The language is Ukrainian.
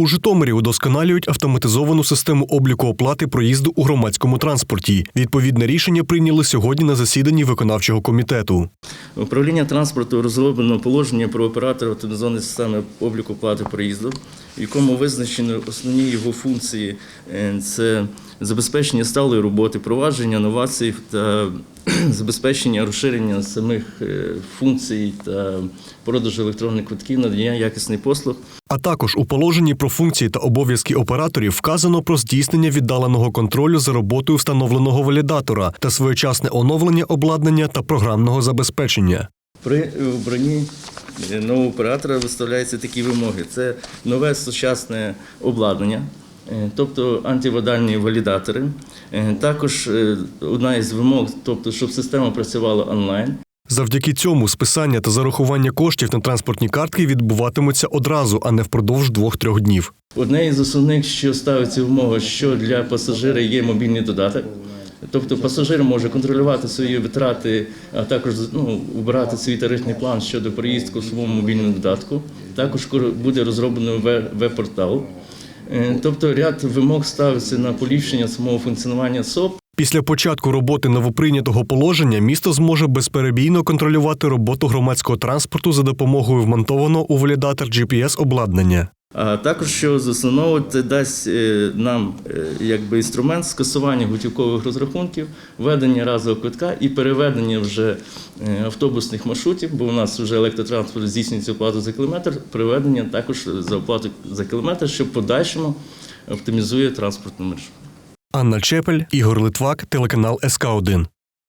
У Житомирі удосконалюють автоматизовану систему обліку оплати проїзду у громадському транспорті. Відповідне рішення прийняли сьогодні на засіданні виконавчого комітету. Управління транспорту розроблено положення про оператора автоматизованої системи обліку плати проїзду, в якому визначені основні його функції Е, це забезпечення сталої роботи, провадження новацій та забезпечення розширення самих е, функцій та продажу електронних квитків, надання якісних послуг. А також у положенні про функції та обов'язки операторів вказано про здійснення віддаленого контролю за роботою встановленого валідатора та своєчасне оновлення обладнання та програмного забезпечення. При обранні е, нового оператора виставляються такі вимоги: це нове сучасне обладнання, тобто антивадальні валідатори. Е, Також е, одна із вимог, тобто, щоб система працювала онлайн. Завдяки цьому списання та зарахування коштів на транспортні картки відбуватимуться одразу, а не впродовж двох-трьох днів. Одне із основних, що ставиться вимога, що для пасажира є мобільний додаток. Тобто пасажир може контролювати свої витрати, а також ну, обирати свій тарифний план щодо проїздку в своєму мобільному додатку. Також буде розроблено ве- веб-портал. Е, Тобто ряд вимог ставиться на поліпшення самого функціонування СОП. Після початку роботи новоприйнятого положення місто зможе безперебійно контролювати роботу громадського транспорту за допомогою вмонтованого у валідатор GPS обладнання. А також що з основного це дасть е, нам е, якби інструмент скасування готівкових розрахунків, введення разового квитка і переведення вже е, автобусних маршрутів, бо у нас вже електротранспорт здійснюється оплату за кілометр, переведення також за оплату за кілометр, що в подальшому оптимізує транспортну мережу. Анна Чепель, Ігор Литвак, телеканал СК 1